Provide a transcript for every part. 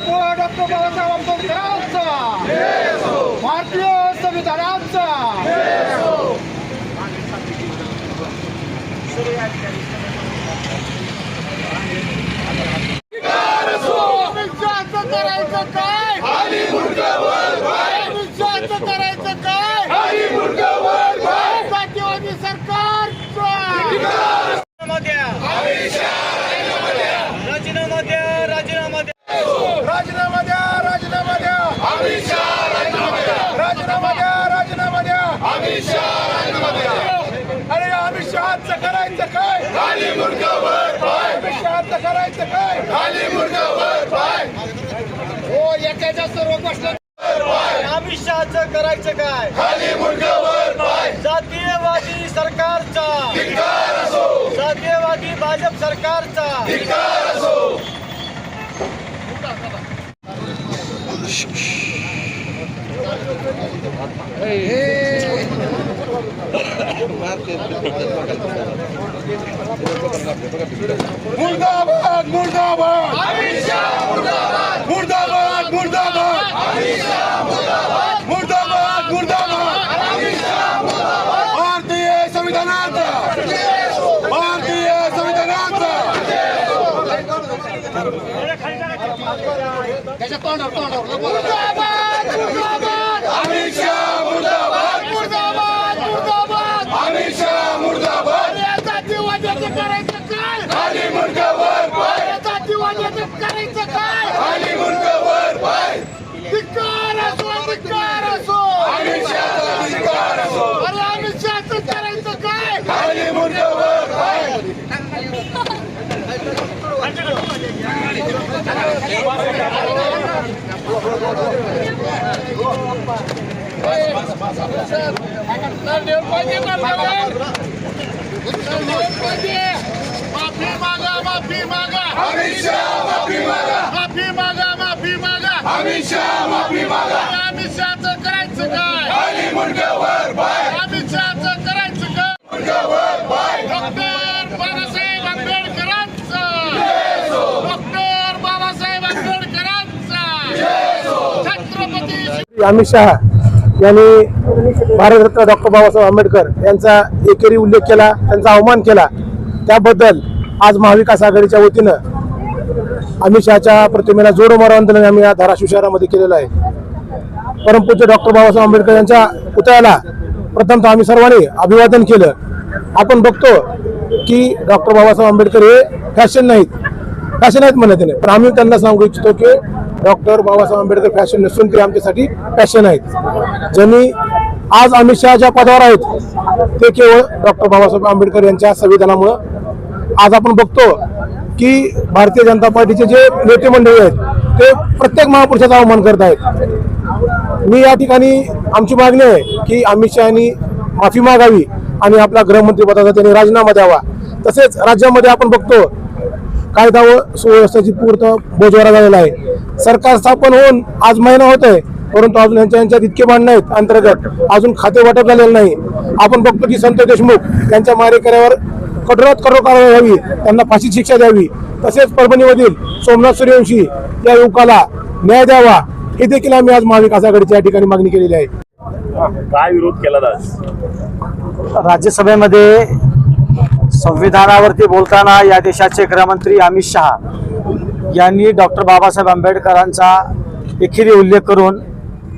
मोदीचा डोळा डॉक्टर बाबासाहेब आंबेडकरांचा भारतीय संविधानाचा अमितशहाचं करायचं काय अमितशहाचं करायचं काय जातीवादी सरकारचं राजीनामा द्या राजीनामा द्या राजीनामा द्या राजीनामा द्या राजीनामा द्या राजीनामा द्या अरे अमित शहाचं करायचं काय अमित शहाचं करायचं काय हो गोष्ट अमित शहाचं करायचं काय? जातीयवादी सरकारचा. जातीयवादी भाजप सरकारचा. मुर्दाबाद मुर्दाबाद मुर्दाबाद मुर्दाबाद मुर्दाबाद मुर्दाबाद भारतीय संविधानाचा भारतीय संविधानाचा अमित शहा मुर्दाबाद मुर्दाबाद मुर्दाबाद अमित शहा मुर्दाबाद जातीवाद्याचं करायचं काय खाली मुंडकावर पाय जातीवाद्याचं करायचं काय खाली मुंडकावर पाय धिक्कार असो धिक्कार असो अमित शहाचा धिक्कार असो अरे अमित शहाचं करायचं काय खाली मुंडकावर पाय माफी मागा माफी मागा अमित शहा माफी मागा. माफी मागा माफी मागा अमित शहा माफी मागा अमित शहाचं करायचं काय? खाली मुंडकावर पाय अमित शहाचं करायचं काय मुंडकावर पाय डॉक्टर बाबासाहेब आंबेडकरांचा डॉक्टर बाबासाहेब आंबेडकरांचा अमित शहा यांनी भारतरत्न डॉक्टर बाबासाहेब आंबेडकर यांचा एकेरी उल्लेख केला त्यांचा अवमान केला. त्याबद्दल आज महाविकास आघाडीच्या वतीनं अमित शहाच्या प्रतिमेला जोड मारो आंदोलन आम्ही या धाराशिव शहरामध्ये केलेलं आहे. परमपूज्य डॉक्टर बाबासाहेब आंबेडकर यांच्या पुतळ्याला प्रथमतः आम्ही सर्वांनी अभिवादन केलं. आपण बघतो की डॉक्टर बाबासाहेब आंबेडकर हे फॅशन नाहीत. फॅशन आहेत म्हणत नाही पण आम्ही त्यांना सांगू इच्छितो की डॉक्टर बाबासाहेब आंबेडकर फॅशन नसून ते आमच्यासाठी फॅशन आहेत. ज्यांनी आज अमित शहा ज्या पदावर आहेत ते केवळ डॉक्टर बाबासाहेब आंबेडकर यांच्या संविधानामुळं. आज आपण बघतो की भारतीय जनता पार्टीचे जे नेते मंडळी आहेत ते प्रत्येक महापुरुषाचा अवमान करत आहेत. मी या ठिकाणी आमची मागणी आहे की अमित शहानी माफी मागावी आणि आपला गृहमंत्रीपदाचा त्यांनी राजीनामा द्यावा. तसेच राज्यामध्ये आपण बघतो कायदा व सुव्यवस्थेची पूर्ण बोजवारा झालेला आहे. सरकार स्थापन होऊन आज महिना होत आहे परंतु अजून यांच्या यांच्यात इतके भांडणं आहेत अंतर्गत अजून खाते वाटप झालेलं नाही. आपण बघतो की संत देशमुख यांच्या मारेकऱ्यावर कठोरात कठोर कारवाई व्हावी त्यांना फाशी शिक्षा द्यावी. तसेच परभणीमधील सोमनाथ सूर्यवंशी या युवकाला न्याय द्यावा हे देखील आम्ही आज महाविकास आघाडीच्या या ठिकाणी मागणी केलेली आहे. काय विरोध केला राज्यसभेमध्ये संविधानावरती बोलताना या देशाचे गृहमंत्री अमित शहा यांनी डॉक्टर बाबासाहेब आंबेडकरांचा एकेरी उल्लेख करून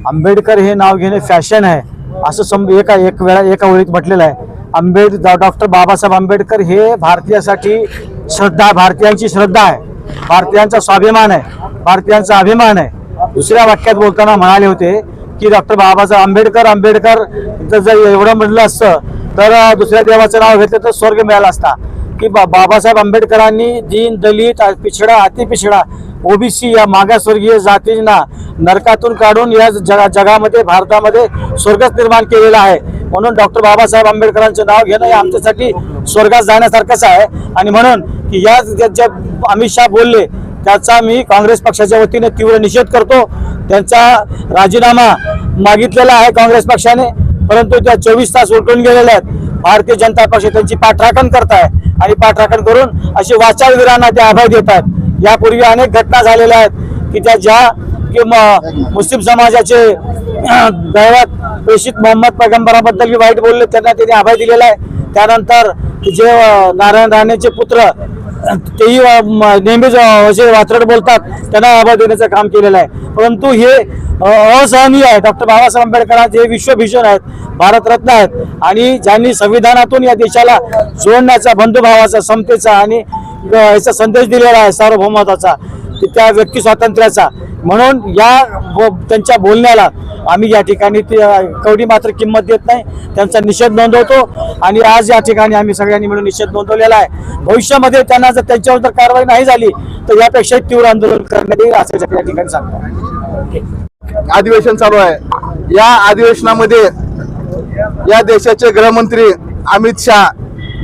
आंबेडकर हे नाव घेणे फॅशन आहे असं सम एका एक वेळा एका ओळीत म्हटलेलं आहे. आंबेड डॉक्टर बाबासाहेब आंबेडकर हे भारतीयासाठी श्रद्धा भारतीयांची श्रद्धा आहे. भारतीयांचा स्वाभिमान आहे. भारतीयांचा अभिमान आहे. दुसऱ्या वाक्यात बोलताना म्हणाले होते की डॉक्टर बाबासाहेब आंबेडकर आंबेडकर जर जर एवढं म्हटलं असतं तर दुसऱ्या देवाचं नाव घेतलं तर स्वर्ग मिळाला असता. की बा बाबासाहेब आंबेडकरांनी दीन दलित पिछडा अतिपिछडा ओबीसी या मागासवर्गीय जातींना नरकातून काढून या जगा जगामध्ये भारतामध्ये स्वर्गच निर्माण केलेला आहे. म्हणून डॉक्टर बाबासाहेब आंबेडकरांचं नाव घेणं हे आमच्यासाठी स्वर्गात जाण्यासारखंच आहे. आणि म्हणून की या ज्या ज्या अमित शाह बोलले त्याचा मी काँग्रेस पक्षाच्या वतीने तीव्र निषेध करतो. त्यांचा राजीनामा मागितलेला आहे काँग्रेस पक्षाने. परंतु त्या चोवीस तास उलटून गेलेल्या आहेत. भारतीय जनता पक्ष त्यांची पाठराखण करताय आणि पाठराखण करून असे वाचाळवीरांना ते आभार देत आहेत यापूर्वी अनेक घटना झालेल्या आहेत की त्या ज्या की म- मुस्लिम समाजाचे दैवत प्रेषित मोहम्मद पैगंबराबद्दल मी वाईट बोलले त्यांना त्यांनी अभय दिलेला आहे. त्यानंतर जे नारायण राणेचे पुत्र तेही नेहमीच असे वात्रट बोलतात त्यांना आभार देण्याचं काम केलेलं आहे. परंतु हे असहनीय आहे. डॉक्टर बाबासाहेब आंबेडकरांचे हे विश्वभीषण आहेत. भारतरत्न आहेत. आणि ज्यांनी संविधानातून या देशाला जोडण्याचा बंधुभावाचा समतेचा आणि याचा संदेश दिलेला आहे सार्वभौमत्वाचा त्या व्यक्ती स्वातंत्र्याचा. म्हणून या त्यांच्या बोलण्याला आम्ही या ठिकाणी ते कवडी मात्र किंमत देत नाही. त्यांचा निषेध नोंदवतो आणि आज या ठिकाणी आम्ही सगळ्यांनी मिळून निषेध नोंदवलेला आहे. भविष्यामध्ये त्यांना जर त्यांच्यावर जर कारवाई नाही झाली तर यापेक्षा तीव्र आंदोलन करण्यात येईल असं या ठिकाणी सांगतो. अधिवेशन चालू आहे. या अधिवेशनामध्ये या देशाचे गृहमंत्री अमित शहा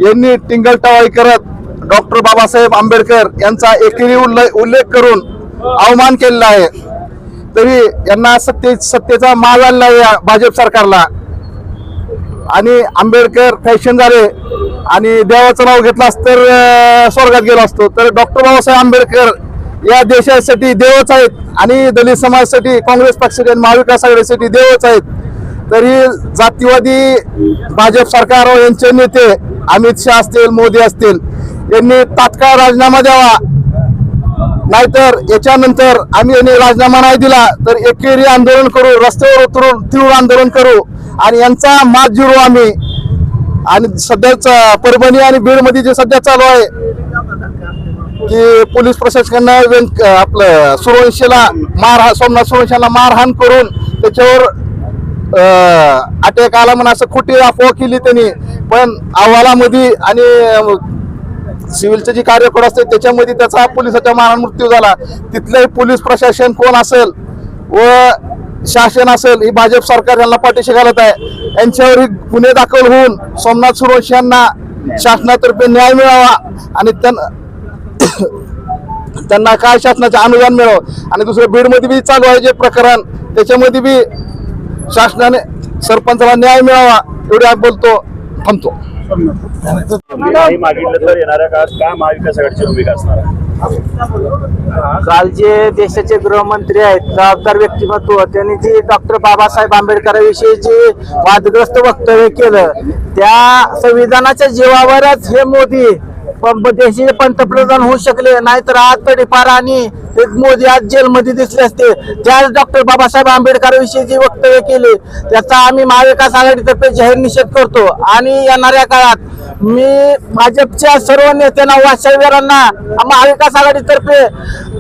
यांनी टिंगलटवाई करत डॉक्टर बाबासाहेब आंबेडकर यांचा एकेरी उल्लेख करून अवमान केलेला आहे. तरी यांना सत्ते सत्तेचा माल आलेला आहे या भाजप सरकारला. आणि आंबेडकर फॅशन झाले आणि देवाचं नाव घेतलास तर स्वर्गात गेलो असतो. तर डॉक्टर बाबासाहेब आंबेडकर या देशासाठी देवच आहेत आणि दलित समाजासाठी काँग्रेस पक्षासाठी आणि महाविकास आघाडीसाठी देवच आहेत. तरी जातीवादी भाजप सरकार यांचे नेते अमित शहा असतील मोदी असतील यांनी तात्काळ राजीनामा द्यावा. नाहीतर याच्यानंतर आम्ही यांनी राजीनामा नाही दिला तर एकेरी आंदोलन करू रस्त्यावर उतरून तीव्र आंदोलन करू. आणि यांचा मात जिरू आम्ही. आणि सध्याच परभणी आणि बीडमध्ये जे सध्या चालू आहे की पोलीस प्रशासनानं आपलं सुरवंशीला मार सोमनाथ सूर्यवंशीला मारहाण करून त्याच्यावर अटॅक आला म्हणून असं खोटी अफवा केली त्यांनी. पण अहवालामध्ये आणि सिव्हिलचे जे कार्यकोड असते त्याच्यामध्ये त्याचा पोलिसाच्या मारहाण मृत्यू झाला. तिथलंही पोलीस प्रशासन कोण असेल व शासन असेल ही भाजप सरकार यांना पाठीशी घालत आहे. यांच्यावर गुन्हे दाखल होऊन सोमनाथ सुरवंशी यांना शासनातर्फे न्याय मिळावा आणि त्यांना त्यांना काय शासनाचे अनुदान मिळावं? आणि दुसरं बीडमध्ये बी चालू आहे जे प्रकरण त्याच्यामध्ये बी शासनाने सरपंचाला न्याय मिळावा एवढे बोलतो थांबतो. काही मागितलं तर येणाऱ्या काळात काय महाविकास आघाडीची भूमिका असणार आहे? काल जे देशाचे गृहमंत्री आहेत जबाबदार व्यक्तिमत्व त्यांनी जे डॉक्टर बाबासाहेब आंबेडकरांविषयी जे वादग्रस्त वक्तव्य केलं त्या संविधानाच्या जीवावरच हे मोदी प- देशाचे पंतप्रधान होऊ शकले नाहीतर आज तडीपार आणि मोदी आज जेलमध्ये दिसले असते. त्याच डॉक्टर बाबासाहेब आंबेडकरांविषयी जे वक्तव्य केले त्याचा आम्ही महाविकास आघाडीतर्फे जाहीर निषेध करतो. आणि येणाऱ्या काळात मी भाजपच्या सर्व नेत्यांना वाशावीरांना महाविकास आघाडीतर्फे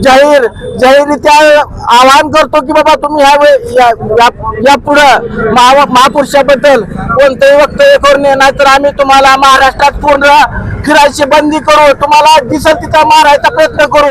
जाहीर जाहीररित्या आवाहन करतो की बाबा तुम्ही ह्या वे- या- या- यापुढं महा महापुरुषाबद्दल कोणतंही वक्तव्य करू नये नाहीतर आम्ही तुम्हाला महाराष्ट्रात पूर्ण फिरायची बंदी करू तुम्हाला दिसल तिथं मारायचा प्रयत्न करू.